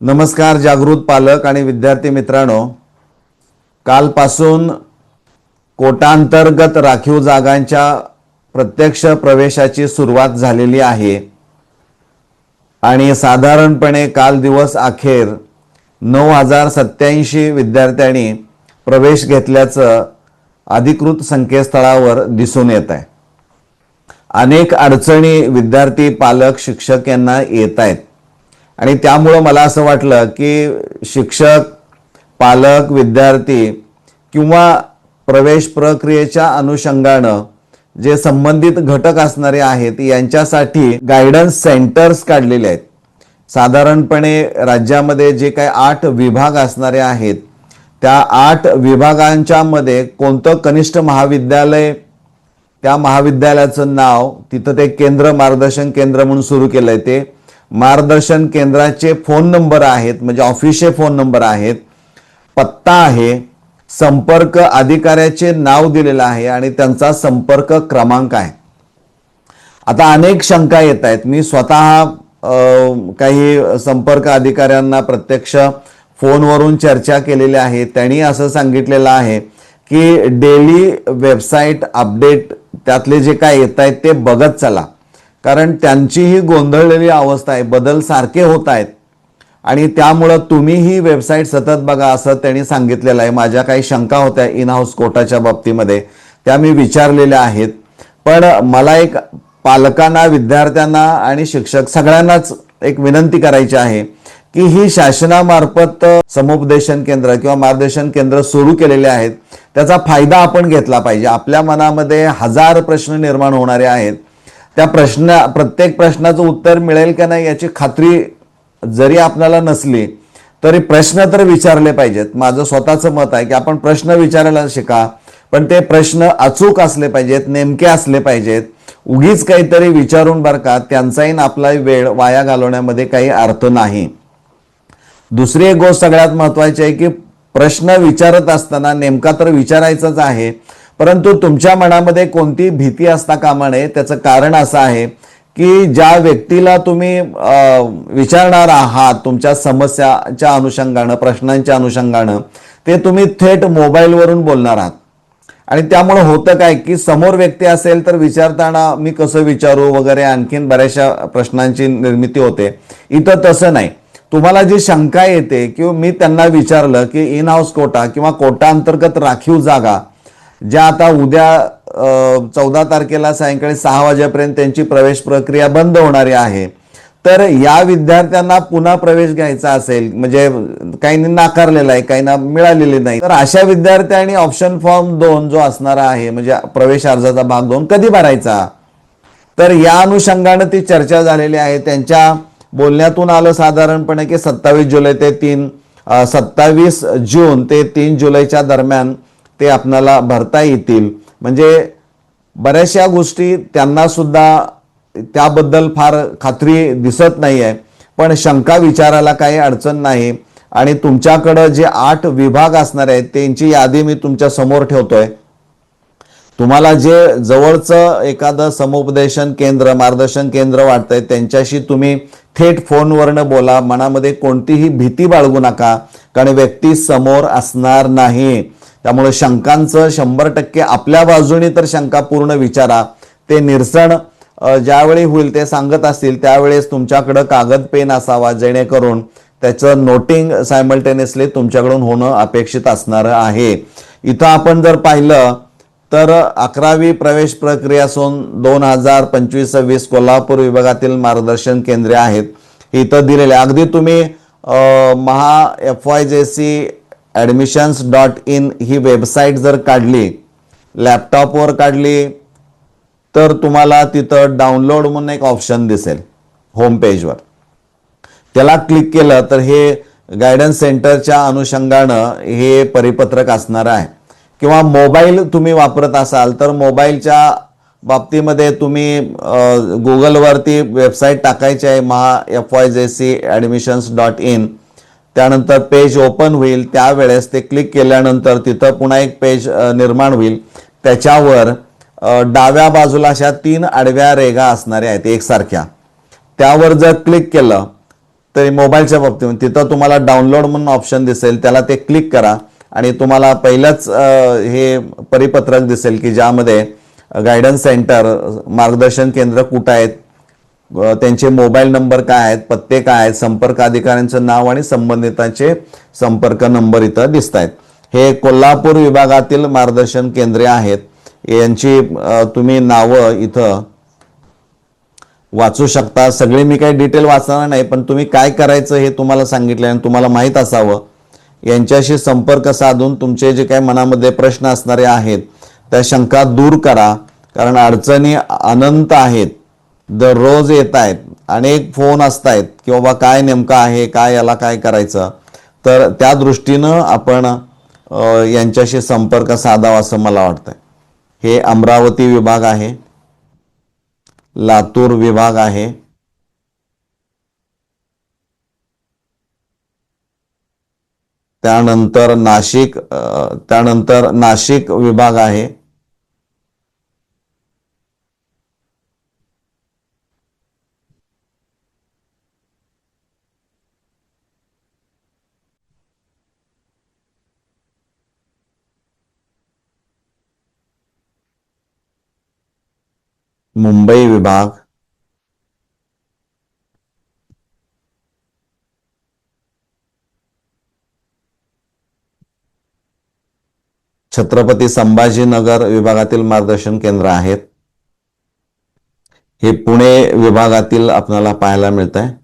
नमस्कार जागृत पालक आणि विद्यार्थी मित्रांनो. कालपासून कोटांतर्गत राखीव जागांच्या प्रत्यक्ष प्रवेशाची सुरुवात झालेली आहे. आणि साधारणपणे काल दिवस अखेर नऊ हजार सत्याऐंशी विद्यार्थ्यांनी प्रवेश घेतल्याचं अधिकृत संकेतस्थळावर दिसून येत आहे. अनेक अडचणी विद्यार्थी पालक शिक्षक यांना येत आहेत. आणि त्यामुळं मला असं वाटलं की शिक्षक पालक विद्यार्थी किंवा प्रवेश प्रक्रियेच्या अनुषंगानं जे संबंधित घटक असणारे आहेत यांच्यासाठी गायडन्स सेंटर्स काढलेले आहेत. साधारणपणे राज्यामध्ये जे काही आठ विभाग असणारे आहेत त्या आठ विभागांच्या मध्ये कोणतं कनिष्ठ महाविद्यालय त्या महाविद्यालयाचं नाव तिथं ते केंद्र मार्गदर्शन केंद्र म्हणून सुरू केलं आहे ते मार्गदर्शन केंद्राचे फोन नंबर आहेत म्हणजे ऑफिसचे फोन नंबर आहेत. पत्ता आहे. संपर्क अधिकाऱ्याचे नाव दिलेलं आहे आणि त्यांचा संपर्क क्रमांक आहे. आता अनेक शंका येत आहेत. मी स्वतः काही संपर्क अधिकाऱ्यांना प्रत्यक्ष फोनवरून चर्चा केलेली आहे. त्यांनी असं सांगितलेलं आहे की डेली वेबसाईट अपडेट त्यातले जे काय येत आहेत ते बघत चला. कारण त्यांचीही गोंधळलेली अवस्था आहे बदल सारखे होत आहेत. आणि त्यामुळं तुम्ही ही वेबसाईट सतत बघा असं त्यांनी सांगितलेलं आहे. माझ्या काही शंका होत्या इन हाऊस कोटाच्या बाबतीमध्ये त्या मी विचारलेल्या आहेत. पण मला एक पालकांना विद्यार्थ्यांना आणि शिक्षक सगळ्यांनाच एक विनंती करायची आहे की ही शासनामार्फत समुपदेशन केंद्र किंवा मार्गदर्शन केंद्र सुरू केलेले आहेत. त्याचा फायदा आपण घेतला पाहिजे. आपल्या मनामध्ये हजार प्रश्न निर्माण होणारे आहेत. त्या प्रश्न प्रत्येक प्रश्नाचं उत्तर मिळेल का नाही याची खात्री जरी आपल्याला नसली तरी प्रश्न तर विचारले पाहिजेत. माझं स्वतःचं मत आहे की आपण प्रश्न विचारायला शिका पण ते प्रश्न अचूक असले पाहिजेत नेमके असले पाहिजेत. उगीच काहीतरी विचारून बरं का त्यांचाही आपला वेळ वाया घालवण्यामध्ये काही अर्थ नाही. दुसरी एक गोष्ट सगळ्यात महत्वाची आहे की प्रश्न विचारत असताना नेमका तर विचारायचाच आहे परंतु तुमच्या मनामध्ये कोणती भीती असता कामा नये त्याचं कारण असं आहे की ज्या व्यक्तीला तुम्ही विचारणार आहात तुमच्या समस्याच्या अनुषंगानं प्रश्नांच्या अनुषंगानं ते तुम्ही थेट मोबाईलवरून बोलणार आहात. आणि त्यामुळे होतं काय की समोर व्यक्ती असेल तर विचारताना मी कसं विचारू वगैरे आणखीन बऱ्याचशा प्रश्नांची निर्मिती होते. इथं तसं नाही. तुम्हाला जी शंका येते किंवा मी त्यांना विचारलं की इन हाऊस कोटा किंवा कोटा अंतर्गत राखीव जागा ज्या आता उद्या चौदा तारखेला सायंकाळी सहा वाजेपर्यंत त्यांची प्रवेश प्रक्रिया बंद होणारी आहे. तर या विद्यार्थ्यांना पुन्हा प्रवेश घ्यायचा असेल म्हणजे काहींनी नाकारलेला आहे काहींना मिळालेली नाही तर अशा विद्यार्थ्यांनी ऑप्शन फॉर्म दोन जो असणारा आहे म्हणजे प्रवेश अर्जाचा भाग दोन कधी भरायचा? तर या अनुषंगानं ती चर्चा झालेली आहे. त्यांच्या बोलण्यातून आलं साधारणपणे की सत्तावीस जुलै ते तीन सत्तावीस जून ते तीन जुलैच्या दरम्यान ते आपणाला भरता येतील. म्हणजे बऱ्याचशा गोष्टी त्यांना सुद्धा त्याबद्दल फार खात्री दिसत नाही आहे पण शंका विचारायला काही अडचण नाही. आणि तुमच्याकडं जे आठ विभाग असणार आहेत त्यांची यादी मी तुमच्यासमोर ठेवतोय. तुम्हाला जे जवळचं एखादं समुपदेशन केंद्र मार्गदर्शन केंद्र वाटतंय त्यांच्याशी तुम्ही थेट फोनवरनं बोला. मनामध्ये कोणतीही भीती बाळगू नका. कारण व्यक्ती समोर असणार नाही. त्यामुळे शंकांचं शंभर टक्के आपल्या बाजूने तर शंका पूर्ण विचारा. ते निरसन ज्यावेळी होईल ते सांगत असतील त्यावेळेस तुमच्याकडं कागद पेन असावा जेणेकरून त्याचं नोटिंग सायमल्टेनियसली तुमच्याकडून होणं अपेक्षित असणार आहे. इथं आपण जर पाहिलं तर अकरावी प्रवेश प्रक्रिया असून दोन हजार पंचवीस सव्वीस कोल्हापूर विभागातील मार्गदर्शन केंद्रे आहेत. इथं दिलेले अगदी तुम्ही Maha F Y J C admissions dot in he website जर काढली लॅपटॉपवर काढली तर तुम्हाला तिथं डाउनलोड म्हणून एक ऑप्शन दिसेल होम पेजवर त्याला क्लिक केलं तर हे गायडन्स सेंटरच्या अनुषंगानं हे परिपत्रक असणार आहे. किंवा मोबाईल तुम्ही वापरत असाल तर मोबाईलच्या बाबतीमध्ये तुम्ही गुगलवरती वेबसाईट टाकायची आहे Maha F Y J C admissions dot in त्यानंतर पेज ओपन होईल. त्यावेळेस ते क्लिक केल्यानंतर तिथं पुन्हा एक पेज निर्माण होईल. त्याच्यावर डाव्या बाजूला अशा तीन आडव्या रेगा असणाऱ्या आहेत एकसारख्या. त्यावर जर क्लिक केलं तरी मोबाईलच्या बाबतीत तिथं तुम्हाला डाउनलोड म्हणून ऑप्शन दिसेल. त्याला ते क्लिक करा आणि तुम्हाला पहिलंच हे परिपत्रक दिसेल की ज्यामध्ये गायडन्स सेंटर मार्गदर्शन केंद्र कुठं आहेत त्यांचे मोबाईल नंबर काय आहेत पत्ते काय आहेत संपर्क अधिकाऱ्यांचं नाव आणि संबंधितांचे संपर्क नंबर इथं दिसत आहेत हे कोल्हापूर विभागातील मार्गदर्शन केंद्रे आहेत. यांची तुम्ही नावं इथं वाचू शकता. सगळे मी काही डिटेल वाचणार नाही पण तुम्ही काय करायचं हे तुम्हाला सांगितलं आणि तुम्हाला माहीत असावं. यांच्याशी संपर्क साधून तुमचे जे काही मनामध्ये प्रश्न असणारे आहेत त्या शंका दूर करा. कारण अडचणी अनंत आहेत. दररोज येत आहेत अनेक फोन असत आहेत की बाबा काय नेमकं आहे काय याला काय करायचं? तर त्या दृष्टीनं आपण यांच्याशी संपर्क साधावा असं मला वाटतंय. हे अमरावती विभाग आहे लातूर विभाग आहे त्यानंतर नाशिक त्यानंतर नाशिक विभाग आहे मुंबई विभाग. छत्रपती संभाजीनगर विभागातील मार्गदर्शन केंद्र आहेत. हे पुणे विभागातील आपल्याला पाहायला मिळत आहे